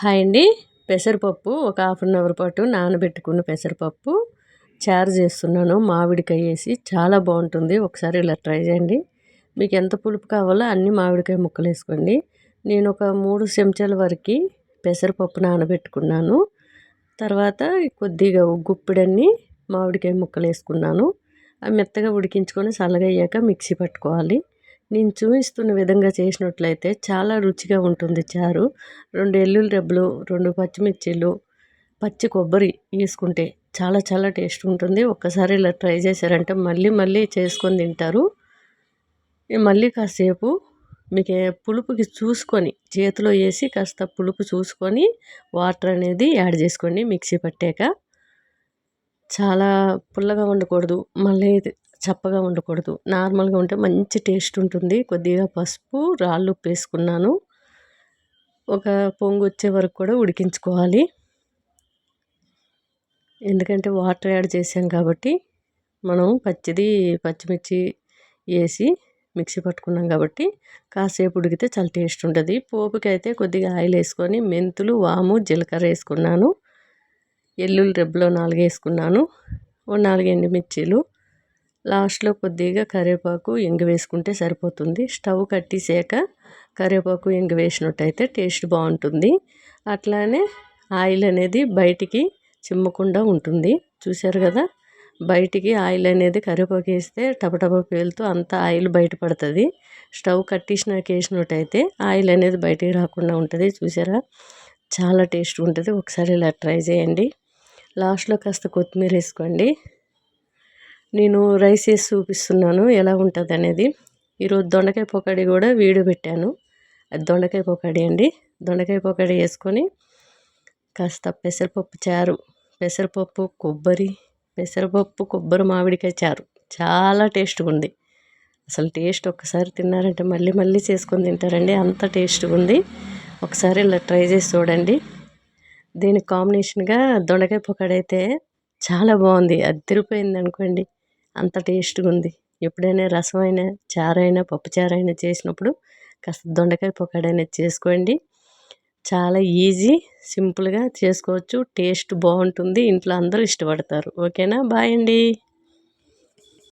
Hi అండి. పెసరపప్పు ఒక హాఫ్ అన్ అవర్ పాటు నానబెట్టుకున్న పెసరపప్పు చారు చేస్తున్నాను. మామిడికాయ వేసి చాలా బాగుంటుంది. ఒకసారి ఇలా ట్రై చేయండి. మీకు ఎంత పులుపు కావాలో అన్ని మామిడికాయ ముక్కలు వేసుకోండి. నేను ఒక మూడు చెంచాల వరకు పెసరపప్పు నానబెట్టుకున్నాను. తర్వాత కొద్దిగా గుప్పిడన్ని మామిడికాయ ముక్కలు వేసుకున్నాను. అవి మెత్తగా ఉడికించుకొని చల్లగా అయ్యాక మిక్సీ పట్టుకోవాలి. నేను చూపిస్తున్న విధంగా చేసినట్లయితే చాలా రుచిగా ఉంటుంది చారు. రెండు ఎల్లుల్లి రెబ్బలు రెండు పచ్చిమిర్చిలు పచ్చి కొబ్బరి వేసుకుంటే చాలా చాలా టేస్ట్ ఉంటుంది. ఒక్కసారి ఇలా ట్రై చేశారంటే మళ్ళీ మళ్ళీ చేసుకొని తింటారు. మళ్ళీ కాసేపు మీకు పులుపుకి చూసుకొని చేతిలో వేసి కాస్త పులుపు చూసుకొని వాటర్ అనేది యాడ్ చేసుకోండి మిక్సీ పట్టాక చాలా పుల్లగా ఉండకూడదు. మళ్ళీ చప్పగా ఉండకూడదు. నార్మల్గా ఉంటే మంచి టేస్ట్ ఉంటుంది. కొద్దిగా పసుపు రాళ్ళు ఉప్పు వేసుకున్నాను ఒక పొంగు వచ్చే వరకు కూడా ఉడికించుకోవాలి. ఎందుకంటే వాటర్ యాడ్ చేసాం కాబట్టి మనం పచ్చిది పచ్చిమిర్చి వేసి మిక్సీ పట్టుకున్నాం కాబట్టి కాసేపు ఉడికితే చాలా టేస్ట్ ఉంటుంది పోపుకి అయితే కొద్దిగా ఆయిల్ వేసుకొని మెంతులు వాము జీలకర్ర వేసుకున్నాను. ఎల్లుల్లి రెబ్బలో నాలుగు వేసుకున్నాను. ఓ నాలుగు ఎండుమిర్చీలు. లాస్ట్లో కొద్దిగా కరివేపాకు ఇంగు వేసుకుంటే సరిపోతుంది. స్టవ్ కట్టేసాక కరివేపాకు ఇంగు వేసినట్టయితే టేస్ట్ బాగుంటుంది. అట్లానే ఆయిల్ అనేది బయటికి చిమ్మకుండా ఉంటుంది. చూశారు కదా? బయటికి ఆయిల్ అనేది కరివేపాకు వేస్తే టపటప పేలుతూ అంత ఆయిల్ బయటపడుతుంది స్టవ్ కట్టేసినాక వేసినట్టయితే ఆయిల్ అనేది బయటికి రాకుండా ఉంటుంది. చూసారా చాలా టేస్ట్ ఉంటుంది. ఒకసారి ఇలా ట్రై చేయండి. లాస్ట్లో కాస్త కొత్తిమీర వేసుకోండి. నేను రైస్ వేసి చూపిస్తున్నాను ఎలా ఉంటుంది అనేది ఈరోజు దొండకాయ పొకడి కూడా వీడియో పెట్టాను. అది దొండకాయ పొకడి అండి. దొండకాయ పొకడి వేసుకొని కాస్త పెసరపప్పు చారు పెసరపప్పు కొబ్బరి పెసరపప్పు కొబ్బరి మామిడికాయ చారు. చాలా టేస్ట్గా ఉంది. అసలు టేస్ట్ ఒక్కసారి తిన్నారంటే మళ్ళీ మళ్ళీ చేసుకొని తింటారండి. అంత టేస్ట్గా ఉంది. ఒకసారి ఇలా ట్రై చేసి చూడండి. దీనికి కాంబినేషన్గా దొండకాయ పొకడి అయితే చాలా బాగుంది. అది తిరిపోయింది అనుకోండి. అంత టేస్ట్గా ఉంది ఎప్పుడైనా రసమైనా చారైనా పప్పుచారైనా చేసినప్పుడు కాస్త దొండకాయ పొక్కడైనా చేసుకోండి. చాలా ఈజీ సింపుల్గా చేసుకోవచ్చు. టేస్ట్ బాగుంటుంది ఇంట్లో అందరూ ఇష్టపడతారు. ఓకేనా? బాయ్ అండి.